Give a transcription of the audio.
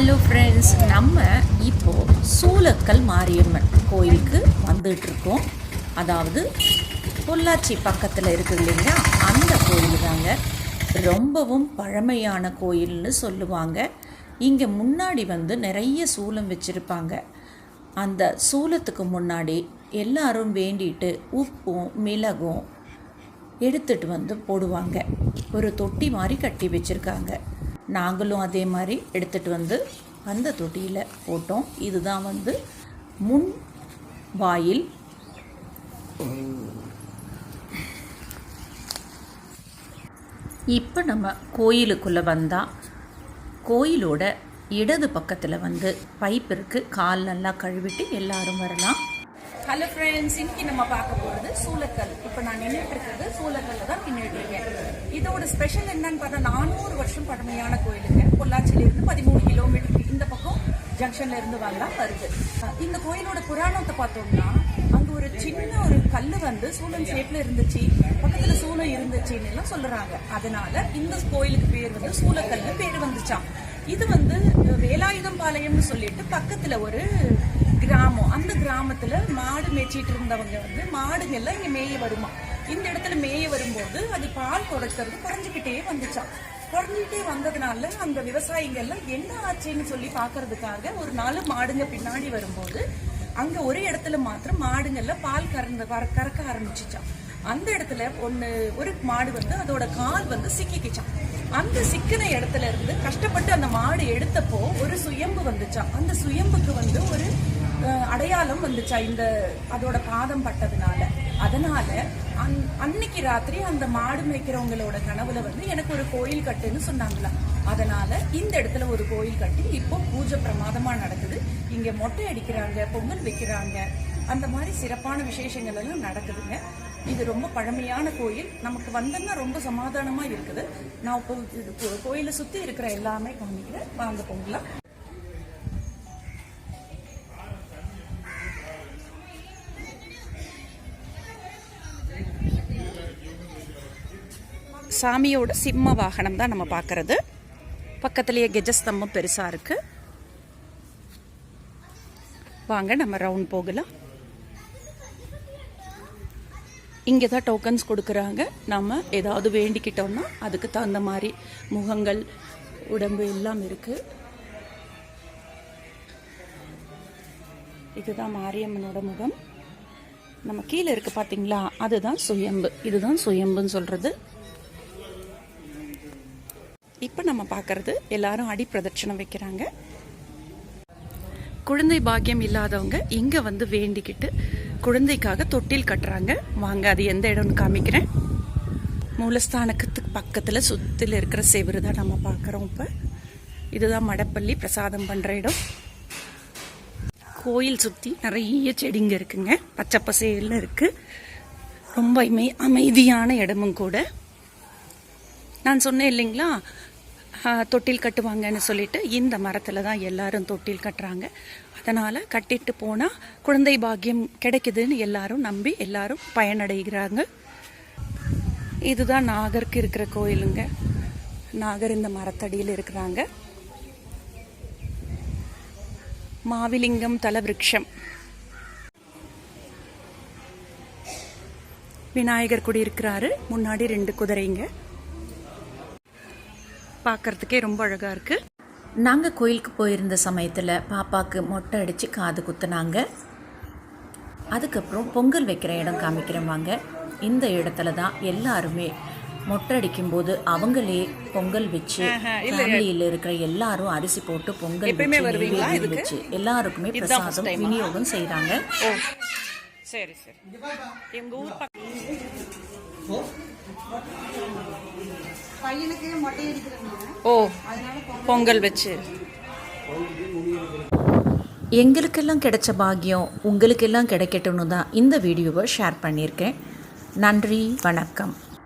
Hello friends நம்ம இப்போது சூலக்கல் மாரியம்மன் கோயிலுக்கு வந்துட்டுருக்கோம். அதாவது பொள்ளாச்சி பக்கத்தில் இருக்குது இல்லைங்களா? அந்த கோயில் தாங்க. ரொம்பவும் பழமையான கோயில்னு சொல்லுவாங்க. இங்கே முன்னாடி வந்து நிறைய சூலம் வச்சுருப்பாங்க. அந்த சூலத்துக்கு முன்னாடி எல்லாரும் வேண்டிட்டு உப்பும் மிளகும் எடுத்துகிட்டு வந்து போடுவாங்க. ஒரு தொட்டி மாதிரி கட்டி வச்சுருக்காங்க. நாங்களும் அதே மாதிரி எடுத்துகிட்டு வந்து அந்த தொட்டியில் போட்டோம். இதுதான் வந்து முன் வாயில். இப்போ நம்ம கோயிலுக்குள்ளே வந்தால் கோயிலோட இடது பக்கத்தில் வந்து பைப் இருக்குது கால் நல்லா கழுவிட்டு எல்லாரும் வரலாம். ஹலோ ஃப்ரெண்ட்ஸ் இன்னைக்கு நம்ம பார்க்க போகிறது சூலக்கல். இப்போ நான் நின்றுட்டு இருக்கிறது சூலக்கல்ல தான் நின்றுட்டு இருக்கேன். இதோட ஸ்பெஷல் என்னன்னு பார்த்தா நானூறு வருஷம் பழமையான கோயிலுங்க. பொள்ளாச்சியில இருந்து பதிமூணு கிலோமீட்டருக்கு இந்த பக்கம் ஜங்ஷன்ல இருந்து வரலாம் வருது. இந்த கோயிலோட புராணத்தை பார்த்தோம்னா அங்க ஒரு சின்ன ஒரு கல்லு வந்து சூழல் ஷேப்ல இருந்துச்சு. பக்கத்துல சூளம் இருந்துச்சுன்னு எல்லாம் சொல்றாங்க. அதனால இந்த கோயிலுக்கு பேர் வந்து சூலக்கல்னு பேர் வந்துச்சான் இது வந்து வேலாயுதம் பாளையம்னு சொல்லிட்டு பக்கத்துல ஒரு கிராமத்துல மாடு மேய்ச்சிட்டு இருந்தவங்க வந்து மாடுங்கெல்லாம் இங்க மேய வருமா? இந்த இடத்துல மேய வரும்போது அது பால் குறைக்கிறது குறைஞ்சிக்கிட்டே வந்துச்சான் குறைஞ்சிட்டே வந்ததுனால அந்த விவசாயிகள்லாம் என்ன ஆச்சுன்னு சொல்லி பாக்குறதுக்காக ஒரு நாள் மாடுங்க பின்னாடி வரும்போது அங்க ஒரு இடத்துல மாத்திரம் மாடுங்கள்ல பால் கறந்து கறக்க ஆரம்பிச்சிச்சான் அந்த இடத்துல ஒன்று ஒரு மாடு வந்து அதோட கால் வந்து சிக்கிக்கிச்சான் அந்த சிக்கின இடத்துல இருந்து கஷ்டப்பட்டு அந்த மாடு எடுத்தப்போ ஒரு சுயம்பு வந்துச்சாம். அந்த சுயம்புக்கு வந்து ஒரு அடையாளம் வந்துச்சா இந்த அதோட பாதம் பட்டதுனால. அதனால அன்- அன்னைக்கு ராத்திரி அந்த மாடு மேய்க்கிறவங்களோட கனவுல வந்து எனக்கு ஒரு கோயில் கட்டுன்னு சொன்னாங்களாம். அதனால இந்த இடத்துல ஒரு கோயில் கட்டி இப்போ பூஜை பிரமாதமா நடக்குது. இங்க மொட்டை அடிக்கிறாங்க பொங்கல் வைக்கிறாங்க. அந்த மாதிரி சிறப்பான விசேஷங்கள் எல்லாம் நடக்குதுங்க. இது ரொம்ப பழமையான கோயில். நமக்கு வந்தோம்னா ரொம்ப சமாதானமா இருக்குது. நான் இப்போ கோயிலை சுத்தி இருக்கிற எல்லாமே காமிக்கிறேன் வாங்க போகலாம். சாமியோட சிம்ம வாகனம் தான் நம்ம பார்க்கறது. பக்கத்துலேயே கெஜஸ்தம்பம் பெருசா இருக்கு. வாங்க நம்ம ரவுண்ட் போகலாம். இங்கே தான் டோக்கன்ஸ் கொடுக்குறாங்க. நம்ம ஏதாவது வேண்டிக்கிட்டோம்னா அதுக்கு தகுந்த மாதிரி முகங்கள் உடம்பு எல்லாம் இருக்குது இதுதான் மாரியம்மனோட முகம். நம்ம கீழே இருக்கு பார்த்தீங்களா அதுதான் சுயம்பு. இதுதான் சுயம்புன்னு சொல்கிறது இப்போ நம்ம பார்க்கறது எல்லாரும் அடி பிரதட்சணம் வைக்கிறாங்க. குழந்தை பாக்கியம் இல்லாதவங்க இங்க வந்து வேண்டிக்கிட்டு குழந்தைக்காக தொட்டில் கட்டுறாங்க. வாங்க அது எந்த இடம்னு காமிக்கிறேன். மூலஸ்தானத்துக்கு பக்கத்துல சுத்தில இருக்கிற செவுரு தான் நம்ம பார்க்குறோம் இப்ப. இதுதான் மடப்பள்ளி பிரசாதம் பண்ற இடம். கோயில் சுத்தி நிறைய செடிங்க இருக்குங்க. பச்சை பசேல்னு இருக்கு. ரொம்ப இமை- அமைதியான இடமும் கூட. நான் சொன்னேன் இல்லைங்களா? தொட்டில் கட்டுவாங்கன்னு சொல்லிட்டு இந்த மரத்தில் தான் எல்லாரும் தொட்டில் கட்டுறாங்க. அதனால் கட்டிட்டு போனால் குழந்தை பாக்கியம் கிடைக்குதுன்னு எல்லாரும் நம்பி எல்லாரும் பயனடைகிறாங்க. இதுதான் நாகருக்கு இருக்கிற கோயிலுங்க. நாகர் இந்த மரத்தடியில் இருக்கிறாங்க. மாவிலிங்கம் தலவிருட்சம். விநாயகர் குடி இருக்கிறாரு. முன்னாடி ரெண்டு குதிரைங்க. பார்க்கறதுக்கே ரொம்ப அழகா இருக்கு. நாங்கள் கோயிலுக்கு போயிருந்த சமயத்தில் பாப்பாக்கு மொட்டை அடித்து காது குத்துனாங்க. அதுக்கப்புறம் பொங்கல் வைக்கிற இடம் காமிக்கிறேன் வாங்க. இந்த இடத்துல தான் எல்லாருமே மொட்டை அடிக்கும்போது அவங்களே பொங்கல் வச்சு ஃபேமிலியில் இருக்கிற எல்லாரும் அரிசி போட்டு பொங்கல் வச்சு வச்சு எல்லாருக்குமே பிரசாதம் விநியோகம் செய்கிறாங்க சரி சரி. எங்க ஊர் ஓ பொங்கல் வச்சு. எங்களுக்கெல்லாம் கிடைச்ச பாக்கியம் உங்களுக்கெல்லாம் கிடைக்கட்டும்னு தான் இந்த வீடியோவை ஷேர் பண்ணியிருக்கேன். நன்றி வணக்கம்.